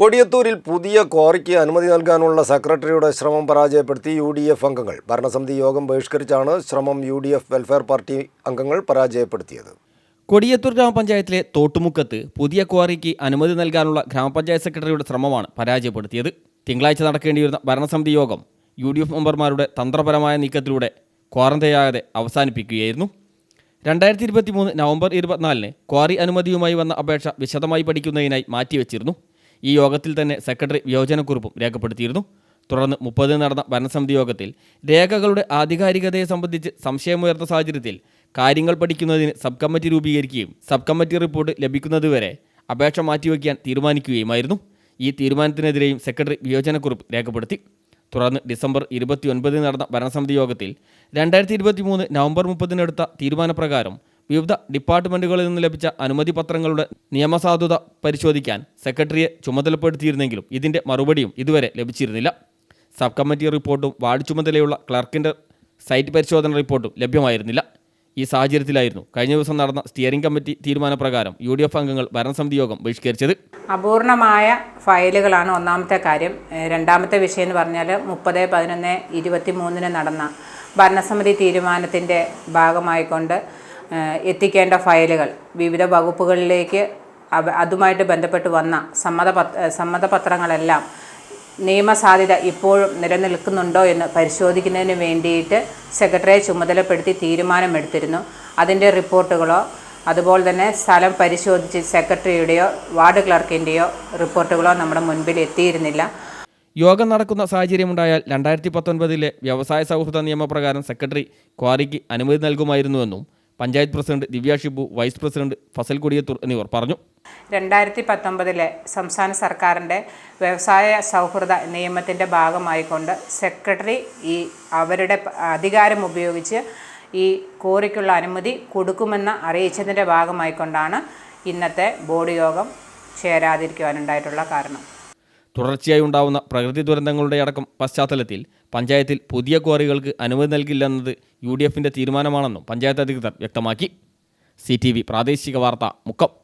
കൊടിയത്തൂരിൽ പുതിയ ക്വാറിക്ക് അനുമതി നൽകാനുള്ള സെക്രട്ടറിയുടെ ശ്രമം പരാജയപ്പെടുത്തി യു ഡി എഫ് അംഗങ്ങൾ. ഭരണസമിതി യോഗം ബഹിഷ്കരിച്ചാണ് ശ്രമം U D F welfare party അംഗങ്ങൾ പരാജയപ്പെടുത്തിയത്. കൊടിയത്തൂർ ഗ്രാമപഞ്ചായത്തിലെ തോട്ടുമുക്കത്ത് പുതിയ ക്വാറിക്ക് അനുമതി നൽകാനുള്ള ഗ്രാമപഞ്ചായത്ത് സെക്രട്ടറിയുടെ ശ്രമമാണ് പരാജയപ്പെടുത്തിയത്. തിങ്കളാഴ്ച നടക്കേണ്ടിയിരുന്ന ഭരണസമിതി യോഗം യു ഡി എഫ് മെമ്പർമാരുടെ തന്ത്രപരമായ നീക്കത്തിലൂടെ ക്വാറന്റൈനാകാതെ അവസാനിപ്പിക്കുകയായിരുന്നു. രണ്ടായിരത്തി ഇരുപത്തി മൂന്ന് നവംബർ ഇരുപത്തിനാലിന് ക്വാറി അനുമതിയുമായി വന്ന അപേക്ഷ വിശദമായി പഠിക്കുന്നതിനായി മാറ്റിവെച്ചിരുന്നു. ഈ യോഗത്തിൽ തന്നെ സെക്രട്ടറി വിയോജനക്കുറിപ്പും രേഖപ്പെടുത്തിയിരുന്നു. തുടർന്ന് മുപ്പതിന് നടന്ന ഭരണസമിതി യോഗത്തിൽ രേഖകളുടെ ആധികാരികതയെ സംബന്ധിച്ച് സംശയമുയർന്ന സാഹചര്യത്തിൽ കാര്യങ്ങൾ പഠിക്കുന്നതിന് സബ് കമ്മിറ്റി രൂപീകരിക്കുകയും സബ് കമ്മിറ്റി റിപ്പോർട്ട് ലഭിക്കുന്നതുവരെ അപേക്ഷ മാറ്റിവെക്കാൻ തീരുമാനിക്കുകയുമായിരുന്നു. ഈ തീരുമാനത്തിനെതിരെയും സെക്രട്ടറി വിയോജനക്കുറിപ്പ് രേഖപ്പെടുത്തി. തുടർന്ന് ഡിസംബർ ഇരുപത്തിയൊൻപതിന് നടന്ന ഭരണസമിതി യോഗത്തിൽ രണ്ടായിരത്തി ഇരുപത്തി മൂന്ന് നവംബർ മുപ്പതിനെടുത്ത തീരുമാനപ്രകാരം വിവിധ ഡിപ്പാർട്ട്മെന്റുകളിൽ നിന്ന് ലഭിച്ച അനുമതി പത്രങ്ങളുടെ നിയമസാധുത പരിശോധിക്കാൻ സെക്രട്ടറിയെ ചുമതലപ്പെടുത്തിയിരുന്നെങ്കിലും ഇതിന്റെ മറുപടിയും ഇതുവരെ ലഭിച്ചിരുന്നില്ല. സബ് കമ്മിറ്റി റിപ്പോർട്ടും വാർഡ് ചുമതലയുള്ള ക്ലർക്കിന്റെ സൈറ്റ് പരിശോധന റിപ്പോർട്ടും ലഭ്യമായിരുന്നില്ല. ഈ സാഹചര്യത്തിലായിരുന്നു കഴിഞ്ഞ ദിവസം നടന്ന സ്റ്റിയറിംഗ് കമ്മിറ്റി തീരുമാനപ്രകാരം യു ഡി എഫ് അംഗങ്ങൾ ഭരണസമിതി യോഗം ബഹിഷ്കരിച്ചത്. അപൂർണമായ ഫയലുകളാണ് ഒന്നാമത്തെ കാര്യം. രണ്ടാമത്തെ വിഷയം എന്ന് പറഞ്ഞാൽ മുപ്പത് പതിനൊന്ന് ഇരുപത്തി മൂന്നിന് നടന്ന ഭരണസമിതി തീരുമാനത്തിന്റെ ഭാഗമായിക്കൊണ്ട് എത്തിക്കേണ്ട ഫയലുകൾ വിവിധ വകുപ്പുകളിലേക്ക് അതുമായിട്ട് ബന്ധപ്പെട്ട് വന്ന സമ്മത സമ്മതപത്രങ്ങളെല്ലാം നിയമസാധ്യത ഇപ്പോഴും നിലനിൽക്കുന്നുണ്ടോ എന്ന് പരിശോധിക്കുന്നതിന് വേണ്ടിയിട്ട് സെക്രട്ടറിയെ ചുമതലപ്പെടുത്തി തീരുമാനമെടുത്തിരുന്നു. അതിന്റെ റിപ്പോർട്ടുകളോ അതുപോലെ തന്നെ സ്ഥലം പരിശോധിച്ച് സെക്രട്ടറിയുടെയോ വാർഡ് ക്ലർക്കിന്റെയോ റിപ്പോർട്ടുകളോ നമ്മുടെ മുൻപിൽ എത്തിയിരുന്നില്ല. യോഗം നടക്കുന്ന സാഹചര്യമുണ്ടായാൽ രണ്ടായിരത്തി പത്തൊൻപതിലെ വ്യവസായ സൗഹൃദ നിയമപ്രകാരം സെക്രട്ടറി ക്വാറിക്ക് അനുമതി നൽകുമായിരുന്നുവെന്നും panchayat president Divya Shibu vice president Fazal Kodiyathur എന്നിവർ പറഞ്ഞു. രണ്ടായിരത്തി പത്തൊമ്പതിലെ സംസ്ഥാന സർക്കാരിന്റെ വ്യവസായ സൗഹൃദ നിയമത്തിന്റെ ഭാഗമായിക്കൊണ്ട് സെക്രട്ടറി ഈ അവരുടെ അധികാരം ഉപയോഗിച്ച് ഈ കോറിക്കുള്ള അനുമതി കൊടുക്കുമെന്ന് അറിയിച്ചതിന്റെ ഭാഗമായിക്കൊണ്ടാണ് ഇന്നത്തെ ബോർഡ് യോഗം ചേരാതിരിക്കുവാനുണ്ടായിട്ടുള്ള കാരണം. തുടർച്ചയായി ഉണ്ടാവുന്ന പ്രകൃതി ദുരന്തങ്ങളുടെ അടക്കം പശ്ചാത്തലത്തിൽ പഞ്ചായത്തിൽ പുതിയ ക്വാറികൾക്ക് അനുമതി നൽകില്ലെന്നത് യു ഡി എഫിന്റെ തീരുമാനമാണെന്നും പഞ്ചായത്ത് അധികൃതർ വ്യക്തമാക്കി. സി പ്രാദേശിക വാർത്ത മുക്കം.